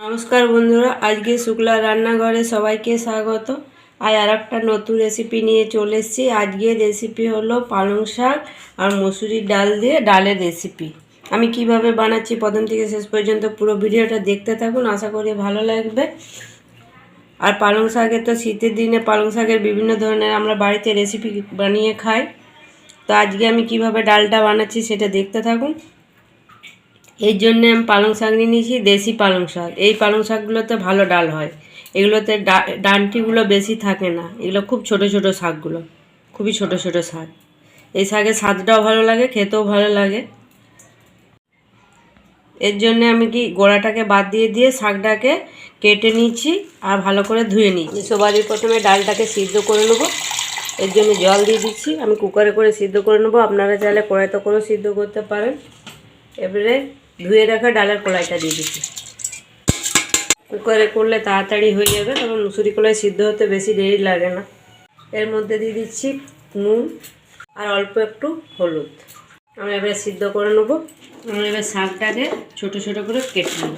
নমস্কার বন্ধুরা, আজকে শুক্লা রান্নাঘরে সবাইকে স্বাগত। আর আর একটা নতুন রেসিপি নিয়ে চলে এসেছি। আজকে রেসিপি হলো পালং শাক আর মসুরির ডাল দিয়ে ডালের রেসিপি আমি কীভাবে বানাচ্ছি প্রথম থেকে শেষ পর্যন্ত পুরো ভিডিওটা দেখতে থাকুন, আশা করি ভালো লাগবে। আর পালং শাকের তো শীতের দিনে পালং শাকের বিভিন্ন ধরনের আমরা বাড়িতে রেসিপি বানিয়ে খাই। তো আজকে আমি কীভাবে ডালটা বানাচ্ছি সেটা দেখতে থাকুন। এই জন্যে আমি পালং শাক নিয়ে নিয়েছি, দেশি পালং শাক। এই পালং শাকগুলোতে ভালো ডাল হয়। এগুলোতে ডা- ডান্টিগুলো বেশি থাকে না। এগুলো খুব ছোট ছোট শাকগুলো, খুবই ছোট ছোট শাক। এই শাকের স্বাদটাও ভালো লাগে, খেতেও ভালো লাগে। এর জন্য আমি কি গোড়াটাকে বাদ দিয়ে দিয়ে শাকটাকে কেটে নিচ্ছি আর ভালো করে ধুয়ে নিচ্ছি। সবারই প্রথমে ডালটাকে সিদ্ধ করে নেব। এর জন্য জল দিয়ে দিচ্ছি। আমি কুকারে করে সিদ্ধ করে নেব। আপনারা চাইলে কড়াইতে করেও সিদ্ধ করতে পারেন। এবারে ধুয়ে রাখা ডালের কলাইটা দিয়ে দিচ্ছি। কুকারে করলে তাড়াতাড়ি হয়ে যাবে তবে মুসুরি কলাই সিদ্ধ হতে বেশি দেরি লাগে না। এর মধ্যে দিয়ে দিচ্ছি নুন আর অল্প একটু হলুদ। আমি এবারে সিদ্ধ করে নেব। আমি এবার শাকটাকে ছোট ছোট করে কেটে নেব।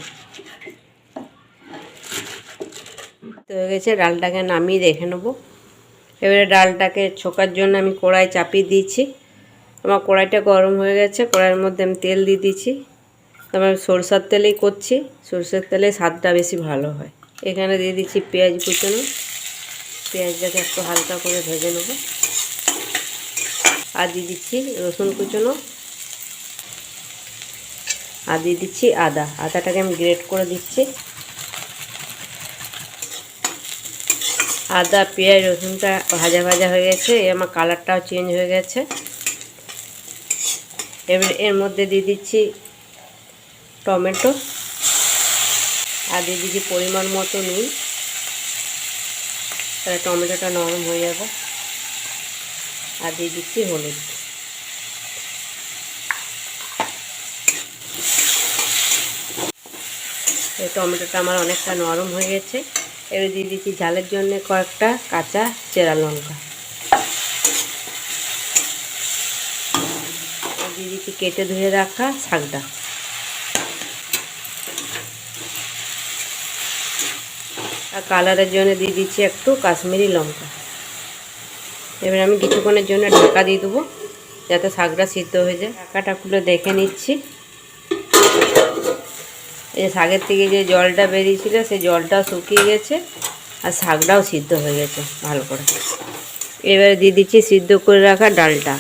হয়ে গেছে, ডালটাকে নামিয়ে রেখে নেব। এবারে ডালটাকে ছোকার জন্য আমি কড়াই চাপিয়ে দিয়েছি আমার কড়াইটা গরম হয়ে গেছে, কড়াইয়ের মধ্যে আমি তেল দিয়ে দিচ্ছি। আমার সরষার তেলেই করছি। সরষের তেলে স্বাদটা বেশি ভালো হয়। এখানে দিয়ে দিচ্ছি পেঁয়াজ কুচানো। পেঁয়াজটাকে একটু হালকা করে ভেজে নেব। আর দিয়ে দিচ্ছি রসুন কুচানো। আর দিয়ে দিচ্ছি আদা। আদাটাকে আমি গ্রেট করে দিচ্ছি। আদা, পেঁয়াজ, রসুনটা ভাজা ভাজা হয়ে গেছে। আমার কালারটাও চেঞ্জ হয়ে গেছে। এবার এর মধ্যে দিয়ে দিচ্ছি টমেটো আর দিয়ে পরিমাণ মতো নুন। তাহলে টমেটোটা নরম হয়ে যাবে। আর দিয়ে দিচ্ছি হলুদ টমেটোটা আমার অনেকটা নরম হয়ে গেছে। এবার দিয়ে দিচ্ছি ঝালের জন্য কয়েকটা কাঁচা চেরা লঙ্কা। দিয়ে দিচ্ছি কেটে ধুয়ে রাখা শাকটা। আর কালারের জন্য দিয়ে দিচ্ছি একটু কাশ্মীরি লঙ্কা। এবার আমি কিছুক্ষণের জন্য ঢাকা দিয়ে দেবো, যাতে শাকটা সিদ্ধ হয়ে যায়। ঢাকাটা খুলে দেখে নিচ্ছি। এই শাকের থেকে যে জলটা বেরিয়েছিল, সেই জলটাও শুকিয়ে গেছে আর শাকটাও সিদ্ধ হয়ে গেছে ভালো করে। এবারে দিয়ে দিচ্ছি সিদ্ধ করে রাখা ডালটা।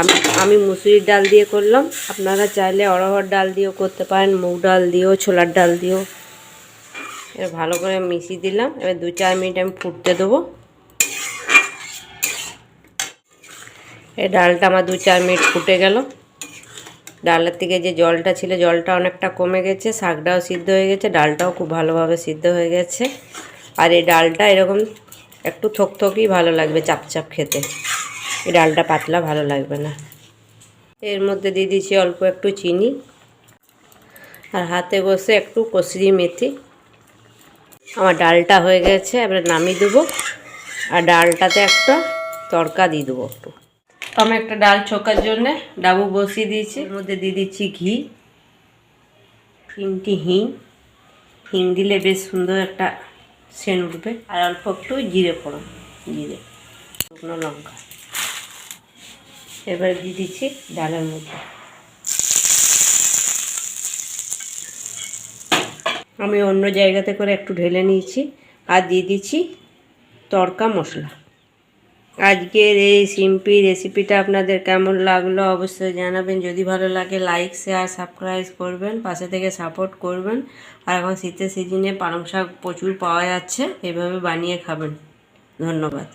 আমি আমি মুসুরির ডাল দিয়ে করলাম। আপনারা চাইলে অরহর ডাল দিয়েও করতে পারেন, মুগ ডাল দিয়েও, ছোলার ডাল দিয়েও। এবার ভালো করে মিশিয়ে দিলাম। এবার দু চার মিনিট আমি ফুটতে দেবো। এই ডালটা আমার দু চার মিনিট ফুটে গেল। ডালের থেকে যে জলটা ছিল, জলটা অনেকটা কমে গেছে, শাকটাও সিদ্ধ হয়ে গেছে, ডালটাও খুব ভালোভাবে সিদ্ধ হয়ে গেছে। আর এই ডালটা এরকম একটু থকথকই ভালো লাগবে চাপ চাপ খেতে। এই ডালটা পাতলা ভালো লাগবে না। এর মধ্যে দিয়ে দিচ্ছি অল্প একটু চিনি। আর হাতে বসে একটু কসরি মেথি। আমার ডালটা হয়ে গেছে, এবারে নামিয়ে দেবো। আর ডালটাতে একটা তড়কা দিয়ে দেবো একটু। আমি একটা ডাল ছোকার জন্যে ডাবু বসিয়ে দিয়েছি। এর মধ্যে দিয়ে দিচ্ছি ঘি, তিনটি হিং। হিং দিলে বেশ সুন্দর একটা সেন উঠবে। আর অল্প একটু জিরে ফোড়ন, জিরে, শুকনো লঙ্কা। এবার দিয়ে দিচ্ছি ডালের মধ্যে। আমি অন্য জায়গাতে করে একটু ঢেলে নিয়েছি আর দিয়ে দিচ্ছি তড়কা মশলা। আজকের এই সিম্পি রেসিপিটা আপনাদের কেমন লাগল অবশ্যই জানাবেন। যদি ভালো লাগে, লাইক, শেয়ার, সাবস্ক্রাইব করবেন, পাশে থেকে সাপোর্ট করবেন। আর এখন শীতের সিজনে পালং শাক প্রচুর পাওয়া যাচ্ছে, এভাবে বানিয়ে খাবেন। ধন্যবাদ।